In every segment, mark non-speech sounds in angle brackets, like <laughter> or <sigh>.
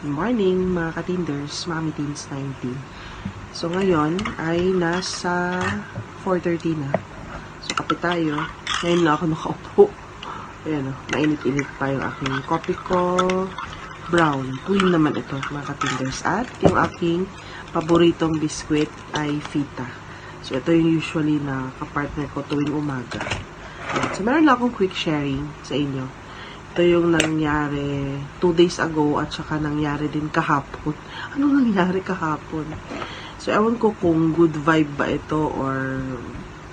Morning mga katinders, Mami Teens 19. So ngayon ay nasa 4.30 na. So kape tayo. Ngayon lang ako nakaupo. Ayan o, mainit-init pa yung aking coffee ko. Brown. Queen naman ito mga katinders. At yung aking paboritong biskwit ay fita. So ito yung usually na kapartner ko tuwing umaga. So meron lang akong quick sharing sa inyo. Ito yung nangyari two days ago at saka nangyari din kahapon. <laughs> Ano nangyari kahapon? So, ewan ko kung good vibe ba ito or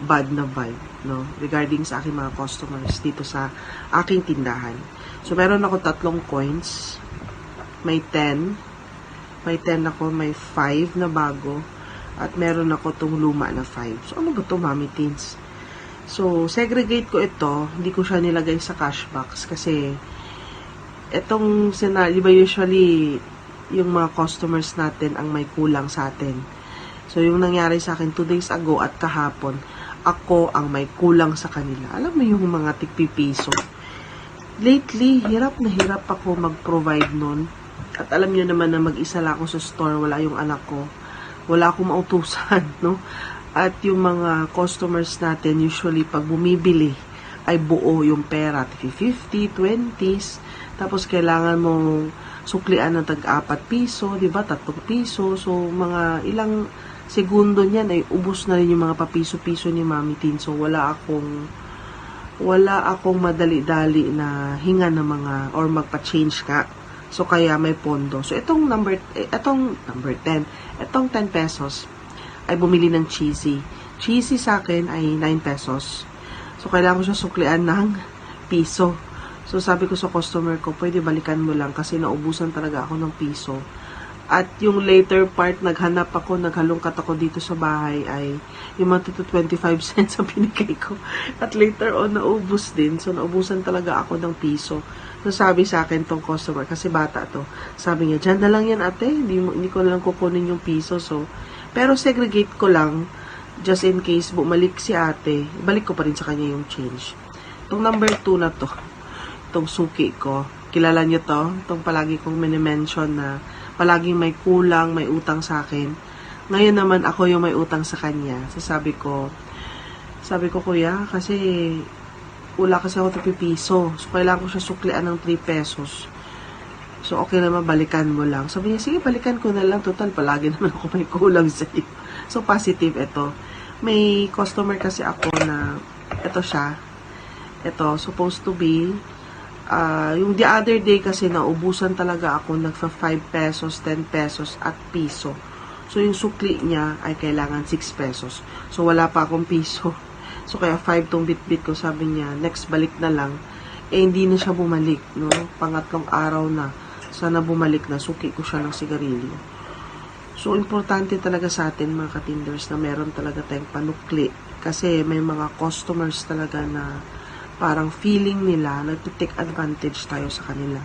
bad na vibe, no? Regarding sa aking mga customers dito sa aking tindahan. So, meron ako tatlong coins. May 10. May 10 ako, may 5 na bago. At meron ako tong luma na 5. So, ano ba to, Mami Teens? So, segregate ko ito. Hindi ko siya nilagay sa cash box kasi itong scenario, di ba usually yung mga customers natin ang may kulang sa atin. So, yung nangyari sa akin two days ago at kahapon, ako ang may kulang sa kanila. Alam mo yung mga tigpipiso. Lately, hirap na hirap ako mag-provide nun. At alam niyo naman na mag-isa lang ako sa store, wala yung anak ko. Wala akong mautusan, <laughs> no? At yung mga customers natin, usually pag bumibili, ay buo yung pera. 50, 20s. Tapos kailangan mong suklian ng tag-apat piso, di ba? Tatlong piso. So, mga ilang segundo niyan ay ubos na rin yung mga papiso-piso ni Mami Tin. So, wala akong wala akong madali-dali na hinga ng mga or magpa-change ka. So, kaya may pondo. So, itong number, eh, itong number 10, itong 10 pesos, ay bumili ng cheesy. Cheesy sa akin ay 9 pesos. So, kailangan ko siya suklian ng piso. So, sabi ko sa customer ko, pwede balikan mo lang kasi naubusan talaga ako ng piso. At yung later part, naghanap ako, naghalungkat ako dito sa bahay ay yung mga tito 25 <laughs> cents ang binigay ko. At later on, naubos din. So, naubusan talaga ako ng piso. So, sabi sa akin tong customer, kasi bata to, sabi niya, dyan na lang yan ate, hindi, hindi ko na lang kukunin yung piso. So, pero segregate ko lang, just in case bumalik si ate, balik ko pa rin sa kanya yung change. Itong number 2 na to, <laughs> itong suki ko, kilala niyo to, itong palagi kong minimension na palaging may kulang, may utang sa akin. Ngayon naman ako yung may utang sa kanya. So sabi ko, sabi ko kuya, kasi wala kasi ako 3 piso. So kailangan ko siya suklian ng 3 pesos. So okay naman, balikan mo lang. Sabi niya, sige, balikan ko na lang. Total, palagi <laughs> naman ako may kulang sa iyo. So positive ito. May customer kasi ako na, ito siya. Ito, supposed to be, Ah, yung the other day kasi naubusan talaga ako nagfa 5 pesos, 10 pesos at piso. So yung sukli niya ay kailangan 6 pesos. So wala pa akong piso. So kaya 5 tong bit-bit ko sabi niya, next balik na lang. Eh hindi na siya bumalik, no? Pangatlong araw na. Sana bumalik na, suki ko siya ng sigarilyo. So importante talaga sa atin mga katinders na meron talaga tayong panukli. Kasi may mga customers talaga na parang feeling nila, nagtitake advantage tayo sa kanila.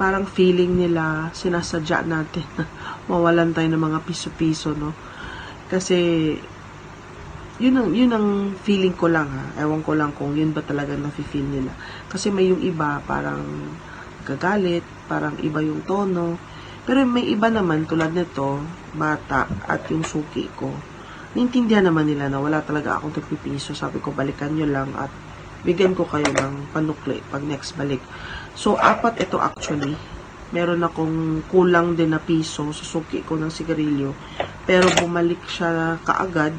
Parang feeling nila, sinasadya natin na <laughs> mawalan tayo ng mga piso-piso, no? Kasi, yun ang, yun ang feeling ko lang, ha? Ewan ko lang kung yun ba talaga na-feel nila. Kasi may yung iba, parang gagalit, parang iba yung tono. Pero may iba naman, tulad nito, bata, at yung suki ko. Naintindihan naman nila na wala talaga akong tagpipiso. Sabi ko, balikan nyo lang at bigyan ko kayo ng panukli pag next balik. So, apat ito actually. Meron akong kulang din na piso. Susuki ko ng sigarilyo. Pero bumalik siya kaagad.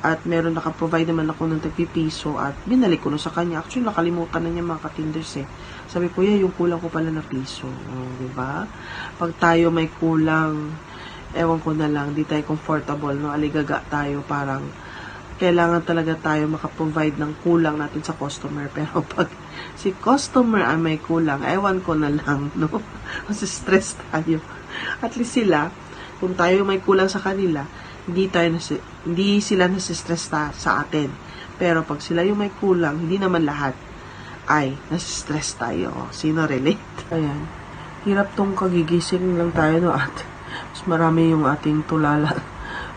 At meron nakaprovide naman ako ng tagpipiso. At binalik ko na sa kanya. Actually, nakalimutan na niya mga katinders eh. Sabi ko, yeah, yung kulang ko pala na piso. Oh, ba? Pag tayo may kulang, ewan ko na lang, di tayo comfortable, no? Aligaga tayo, parang kailangan talaga tayo makaprovide ng kulang natin sa customer. <laughs> Pero pag si customer ay may kulang, ewan ko na lang, no? <laughs> Kasi stress tayo. At least sila, kung tayo may kulang sa kanila, hindi tayo nasi, hindi sila nasistress ta, sa atin. Pero pag sila yung may kulang, hindi naman lahat ay nasistress tayo. Sino relate? <laughs> Ayan. Hirap tong kagigising lang tayo, no? At mas marami yung ating tulala,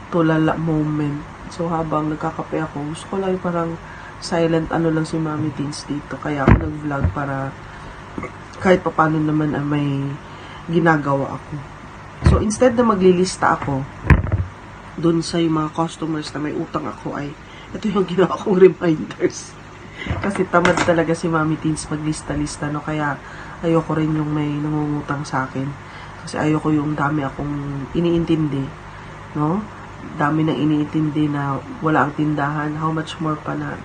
tulala moment. So, habang nagkakape ako, gusto ko lang parang silent ano lang si Mami Teens dito. Kaya ako nag-vlog para kahit papano naman ay may ginagawa ako. So, instead na maglilista ako dun sa mga customers na may utang ako ay ito yung ginawa kong reminders. Kasi tamad talaga si Mami Teens maglista-lista, no? Kaya ayoko rin yung may nangungutang sa akin. Kasi ayoko yung dami akong iniintindi, no? Dami nang iniintindi na wala ang tindahan. How much more pa na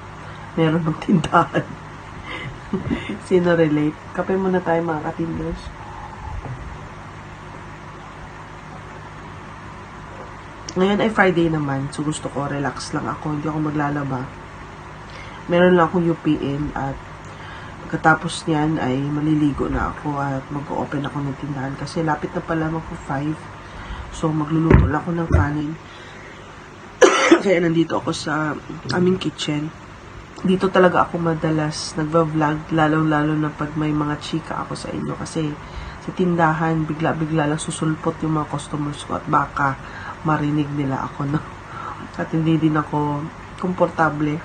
meron ng tindahan. <laughs> Sino relate? Kape muna tayo mga katinders. Ngayon ay Friday naman, so gusto ko relax lang ako, hindi ako maglalaba. Meron lang akong UPN at pagkatapos niyan ay maliligo na ako at mag-open ako ng tindahan kasi lapit na pala mag 5. So magluluto lang ako ng kanin. <coughs> Kaya nandito ako sa aming kitchen. Dito talaga ako madalas nagva-vlog, lalo-lalo na pag may mga chika ako sa inyo kasi sa tindahan, bigla-bigla lang susulpot yung mga customers ko at baka marinig nila ako no. At hindi din ako komportable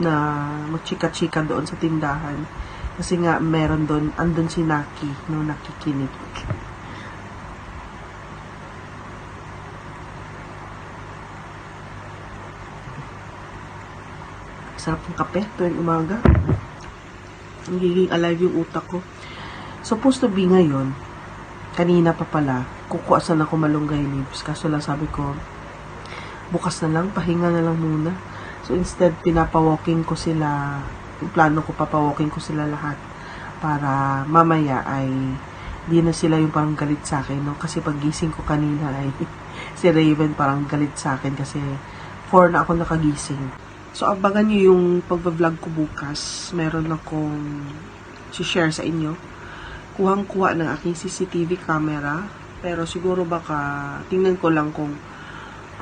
na magchika-chika doon sa tindahan. Kasi nga, meron doon, andun si Naki, no, nakikinig. Sarap ng kape tuwing umaga. Nagiging alive yung utak ko. Supposed to be ngayon, kanina pa pala, kukuha sana ako malunggay leaves. Kaso lang sabi ko, bukas na lang, pahinga na lang muna. So instead, pinapa-walking ko sila, plano ko papawalking ko sila lahat para mamaya ay di na sila yung parang galit sa akin, no? Kasi pagising ko kanina ay <laughs> si Raven parang galit sa akin kasi 4 na ako nakagising. So, abangan nyo yung pagbablog ko bukas. Meron akong share sa inyo. Kuhang-kuha ng aking CCTV camera. Pero siguro baka tingnan ko lang kung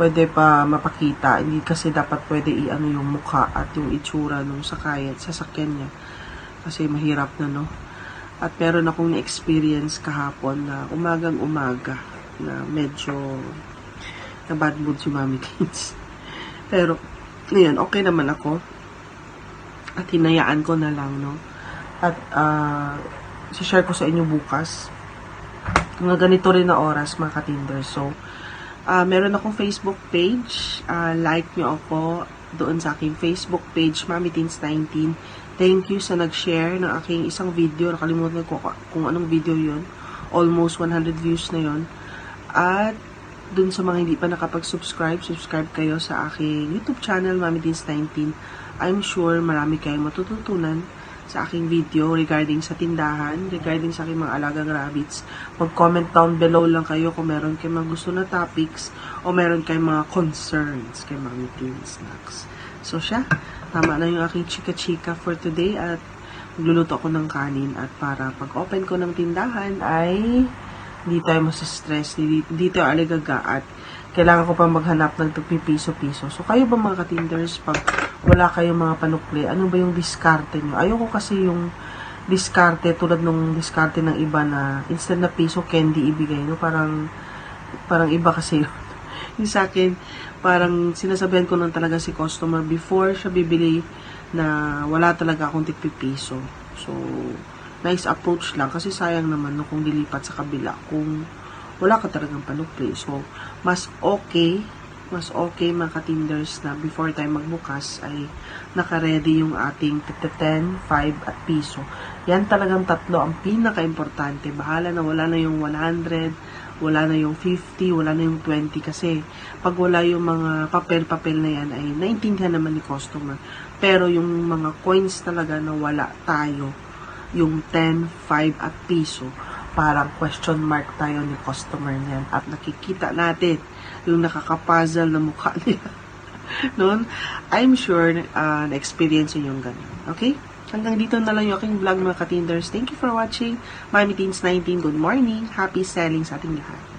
pwede pa mapakita. Hindi kasi dapat pwede i-ano yung mukha at yung itsura nung sakay at sasakyan niya. Kasi mahirap na, no? At meron akong na-experience kahapon na umagang umaga na medyo na bad mood si Mami Kids. <laughs> Pero, ngayon, okay naman ako. At hinayaan ko na lang, no? At, uh, share ko sa inyo bukas. Mga ganito rin na oras, mga katinder. So, uh, meron akong Facebook page. Uh, like nyo ako doon sa aking Facebook page, Mami Teens 19. Thank you sa nag-share ng aking isang video. Nakalimutan ko kung anong video yon Almost 100 views na yon At, dun sa mga hindi pa nakapag-subscribe, subscribe kayo sa aking YouTube channel, Mami Teens 19. I'm sure marami kayong matututunan sa aking video regarding sa tindahan, regarding sa aking mga alagang rabbits. Mag-comment down below lang kayo kung meron kayong mga gusto na topics o meron kayong mga concerns kay Mami Teens Snacks. So siya, tama na yung aking chika-chika for today at magluluto ako ng kanin at para pag-open ko ng tindahan ay hindi tayo masistress, hindi, hindi tayo aligaga at kailangan ko pa maghanap ng piso-piso. So, kayo ba mga katinders, pag wala kayong mga panukli, ano ba yung diskarte nyo? Ayoko kasi yung diskarte tulad nung diskarte ng iba na instant na piso candy ibigay, no? Parang, parang iba kasi yun. <laughs> yung sa akin, parang sinasabihan ko nang talaga si customer before siya bibili na wala talaga akong tigpipiso. So, nice approach lang kasi sayang naman no, kung dilipat sa kabila kung wala ka talagang panukli. So, mas okay, mas okay mga katinders na before tayo magbukas ay naka-ready yung ating 10, 5 at piso. Yan talagang tatlo ang pinaka-importante. Bahala na wala na yung 100, wala na yung 50, wala na yung 20 kasi pag wala yung mga papel-papel na yan ay naintindihan naman ni customer. Pero yung mga coins talaga na wala tayo, yung 10, 5 at piso, parang question mark tayo ni customer niyan at nakikita natin yung nakakapuzzle na mukha <laughs> nila. Noon, I'm sure uh, na-experience yung ganun. Okay? Hanggang dito na lang yung aking vlog mga katinders. Thank you for watching. Mami Teens 19, good morning. Happy selling sa ating lahat.